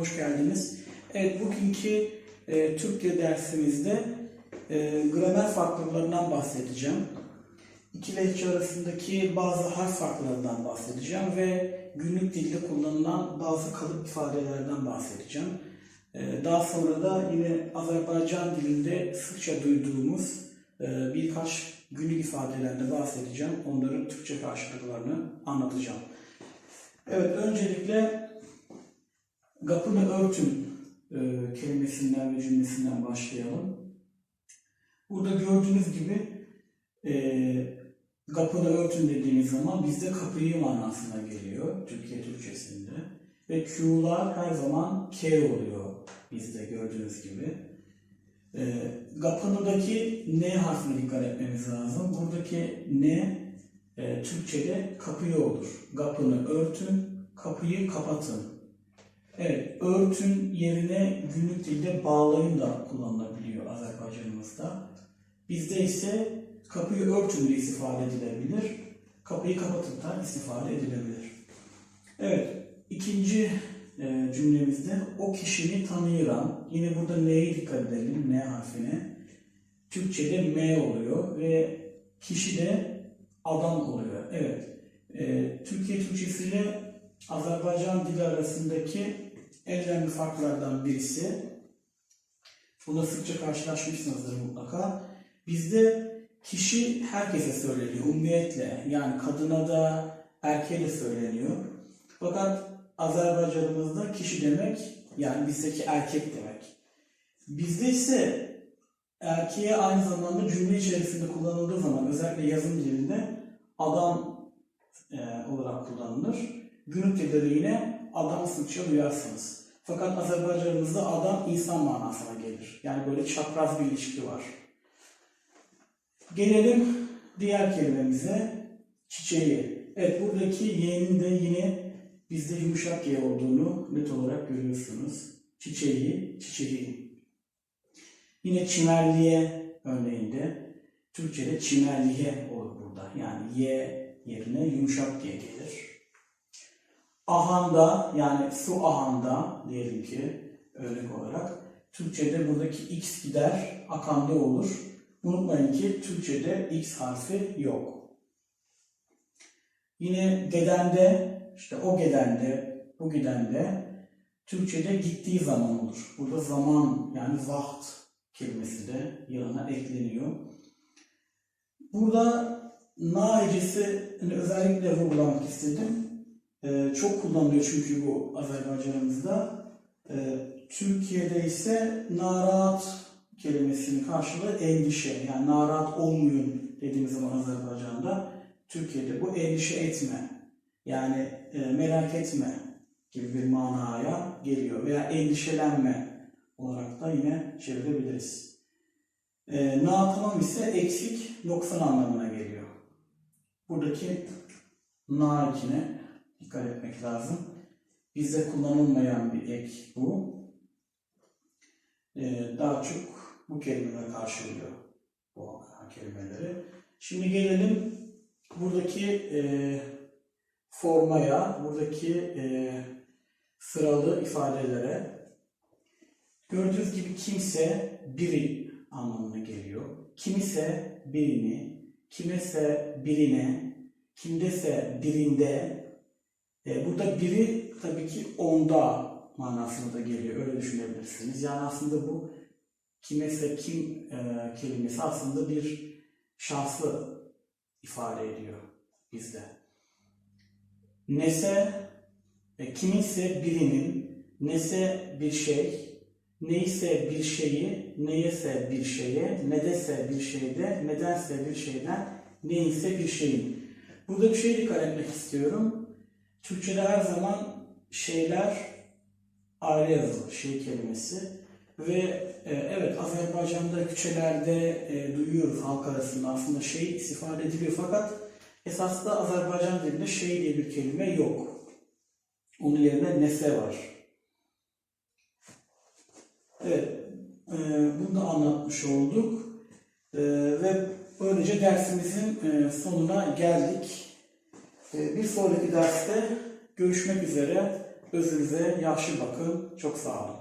hoş geldiniz. Evet, bugünkü e, Türkçe dersimizde e, gramer farklılıklarından bahsedeceğim. İki lehçe arasındaki bazı harf farklarından bahsedeceğim ve günlük dilde kullanılan bazı kalıp ifadelerden bahsedeceğim. E, daha sonra da yine Azerbaycan dilinde sıkça duyduğumuz e, birkaç günlük ifadelerden bahsedeceğim. Onların Türkçe karşılıklarını anlatacağım. Evet, öncelikle Kapını örtün e, kelimesinden ve cümlesinden başlayalım. Burada gördüğünüz gibi e, kapını örtün dediğimiz zaman bizde kapıyı manasına geliyor Türkiye Türkçesinde. Ve Q'lar her zaman K oluyor bizde gördüğünüz gibi. E, kapınıdaki N harfine dikkat etmemiz lazım. Buradaki N e, Türkçe'de kapıyı olur. Kapını örtün, kapıyı kapatın. Evet, örtün yerine günlük dilde bağlayın da kullanılabiliyor Azerbaycanımızda. Bizde ise kapıyı örtün diye istifade edilebilir. Kapıyı kapatın da istifade edilebilir. Evet, ikinci e, cümlemizde o kişini tanıyan, yine burada N'ye dikkat edelim, N harfine. Türkçe'de M oluyor ve kişi de adam oluyor. Evet, e, Türkiye Türkçesiyle Azerbaycan dili arasındaki en önemli farklardan birisi, buna sıkça karşılaşmışsınızdır mutlaka. Bizde kişi herkese söyleniyor, umumiyetle. Yani kadına da, erkeğe de söyleniyor. Fakat Azerbaycanımızda kişi demek, yani bizdeki erkek demek. Bizde ise erkeğe aynı zamanda cümle içerisinde kullanıldığı zaman, özellikle yazım dilinde adam e, olarak kullanılır. Günlük dilde de yine adam sıkça duyarsınız. Fakat Azerbaycanımızda adam insan manasına gelir. Yani böyle çapraz bir ilişki var. Gelelim diğer kelimemize çiçeği. Evet buradaki y'nin de yine bizde yumuşak y olduğunu net olarak görüyorsunuz. Çiçeği, çiçeği. Yine çimerliğe örneğinde Türkçe'de çimerliğe olur burada. Yani y yerine yumuşak diye gelir. Ahanda yani su ahanda diyelim ki örnek olarak Türkçe'de buradaki x gider akande olur. Unutmayın ki Türkçe'de x harfi yok. Yine gedende işte o gedende bu gidende Türkçe'de gittiği zaman olur. Burada zaman yani vaht kelimesi de yanına ekleniyor. Burada na hecesini özellikle vurgulamak istedim. Ee, çok kullanılıyor çünkü bu Azerbaycanımızda. Ee, Türkiye'de ise narahat kelimesinin karşılığı endişe. Yani narahat olmayın dediğimiz zaman Azerbaycan'da Türkiye'de bu endişe etme. Yani e, merak etme gibi bir manaya geliyor. Veya endişelenme olarak da yine çevirebiliriz. E, na tamam ise eksik, noksan anlamına geliyor. Buradaki na ikine dikkat etmek lazım. Bizde kullanılmayan bir ek bu. Ee, daha çok bu kelimeler karşılıyor bu kelimeleri. Şimdi gelelim buradaki e, formaya, buradaki e, sıralı ifadelere. Gördüğünüz gibi kimse biri anlamına geliyor. Kimse birini, kimese birine, kimdese birinde, e, burada biri tabii ki onda manasına da geliyor. Öyle düşünebilirsiniz. Yani aslında bu kimese kim e, kelimesi aslında bir şahsı ifade ediyor bizde. Nese, e, kiminse birinin, nese bir şey, neyse bir şeyi, neyese bir şeye, nedese bir şeyde, nedense bir şeyden, neyse bir şeyin. Burada bir şey dikkat etmek istiyorum. Türkçe'de her zaman şeyler ayrı yazılır, şey kelimesi. Ve e, evet Azerbaycan'da küçelerde e, duyuyoruz halk arasında aslında şey istifade ediliyor fakat esasında Azerbaycan dilinde şey diye bir kelime yok. Onun yerine nese var. Evet, e, bunu da anlatmış olduk. E, ve böylece dersimizin e, sonuna geldik. E, bir sonraki derste görüşmek üzere. Özünüze yaxşı bakın. Çok sağ olun.